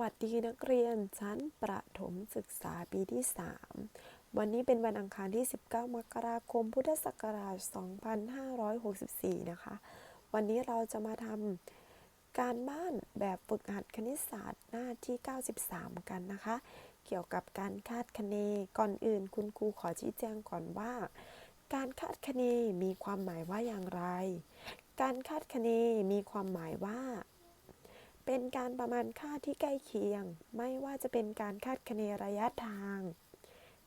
วัสดีนักเรียนชั้นประถมศึกษาปีที่ 3 วันนี้เป็นวันอังคารที่ 19 มกราคม พุทธศักราช 2564 นะคะ วันนี้เราจะมาทำการบ้านแบบฝึกหัดคณิตศาสตร์หน้าที่ 93 กันนะคะ เกี่ยวกับการคาดคะเน ก่อนอื่นคุณครูขอชี้แจงก่อนว่า การคาดคะเนมีความหมายว่าอย่างไร การคาดคะเนมีความหมายว่า เป็นการประมาณค่าที่ใกล้เคียง ไม่ว่าจะเป็นการคาดคะเนระยะทาง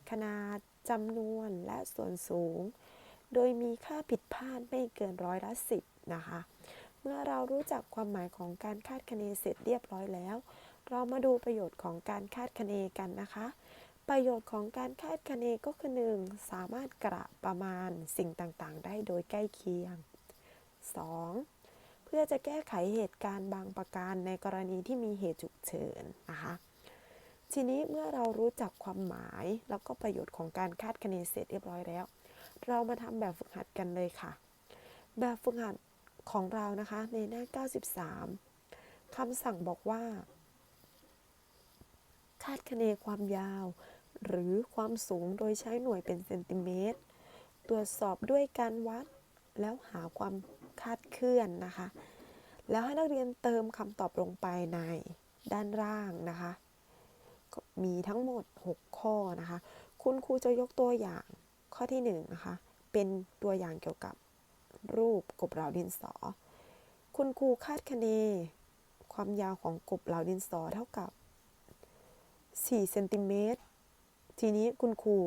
ขนาดจำนวนและส่วนสูง โดยมีค่าผิดพลาดไม่เกินร้อยละสิบนะคะ เมื่อเรารู้จักความหมายของการคาดคะเนเสร็จเรียบร้อยแล้ว เรามาดูประโยชน์ของการคาดคะเนกันนะคะ ประโยชน์ของการคาดคะเนก็คือ 1. สามารถกระประมาณสิ่งต่างๆ ได้โดยใกล้เคียง 2. เพื่อจะแก้ไขเหตุการณ์บางประการในกรณีที่มีเหตุฉุกเฉินนะคะทีนี้เมื่อเรารู้จักความหมายแล้วก็ประโยชน์ของการคาดคะเนเสร็จเรียบร้อยแล้ว เรามาทำแบบฝึกหัดกันเลยค่ะ แบบฝึกหัดของเรานะคะในหน้า 93คำสั่งบอกว่า คาดคะเนความยาว หรือความสูงโดยใช้หน่วยเป็นเซนติเมตร ตรวจสอบด้วยการวัด แล้วหาความคาดเคลื่อนนะคะ แล้วให้นักเรียนเติมคำตอบลงไปในด้านล่างนะคะ มีทั้งหมด 6 ข้อนะคะ คุณครูจะยกตัวอย่างข้อที่1นงนะคะเป็นตัวอย่างเกี่ยวกับรูปกบเหลาดินสอ คุณครูคาดคะเน ความยาวของกบเหลาดินสอเท่ากับ4เซนติเมตรทีนี้คุณครู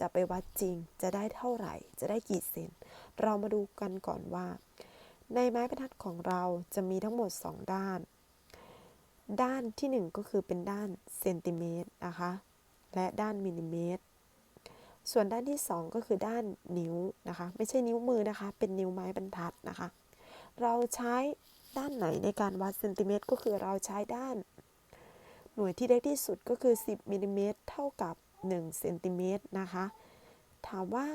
จะไปวัดจริงจะได้เท่าไหร่ จะได้กี่เซน เรามาดูกันก่อนว่า ในไม้บรรทัดของเราจะมีทั้งหมด 2 ด้าน ด้านที่ 1 ก็คือเป็นด้านเซนติเมตรนะคะ และด้านมิลลิเมตร ส่วนด้านที่ 2 ก็คือด้านนิ้วนะคะ ไม่ใช่นิ้วมือนะคะ เป็นนิ้วไม้บรรทัดนะคะ เราใช้ด้านไหนในการวัดเซนติเมตรก็คือเราใช้ด้าน หน่วยที่เล็กที่สุดก็คือ 10มิลลิเมตรเท่ากับ 1เซนติเมตรนะคะ ถามว่า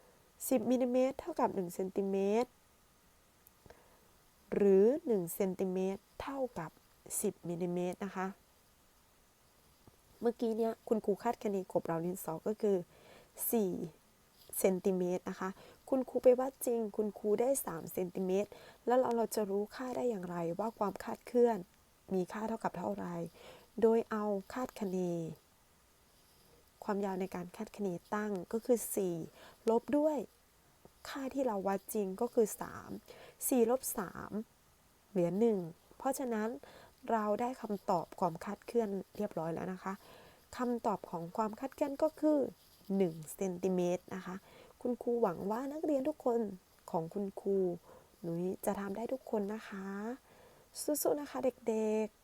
10มิลลิเมตรเท่ากับ1เซนติเมตรหรือ1เซนติเมตรเท่ากับ 10มิลลิเมตรนะคะ เมื่อกี้เนี้ยคุณครูคาดคะเนกบเราดินสอก็คือ 4 เซนติเมตรนะคะ คุณครูไปวัดจริง คุณครูได้ 3 เซนติเมตร แล้วเราเราจะรู้ค่าได้อย่างไรว่าความคาดเคลื่อนมีค่าเท่ากับเท่าไร โดยเอาคาดคะเน ความยาวในการคาดคะเนตั้งก็คือ 4 ลบด้วยค่าที่เราวัดจริงก็คือ 3 4ลบ3เหลือ 1 เพราะฉะนั้นเราได้คำตอบความคาดเคลื่อนเรียบร้อยแล้วนะคะคำตอบของความคาดเคลื่อนก็คือ1เซนติเมตรนะคะ คุณครูหวังว่านักเรียนทุกคนของคุณครูหนุยจะทำได้ทุกคนนะคะ สู้ๆนะคะเด็กๆ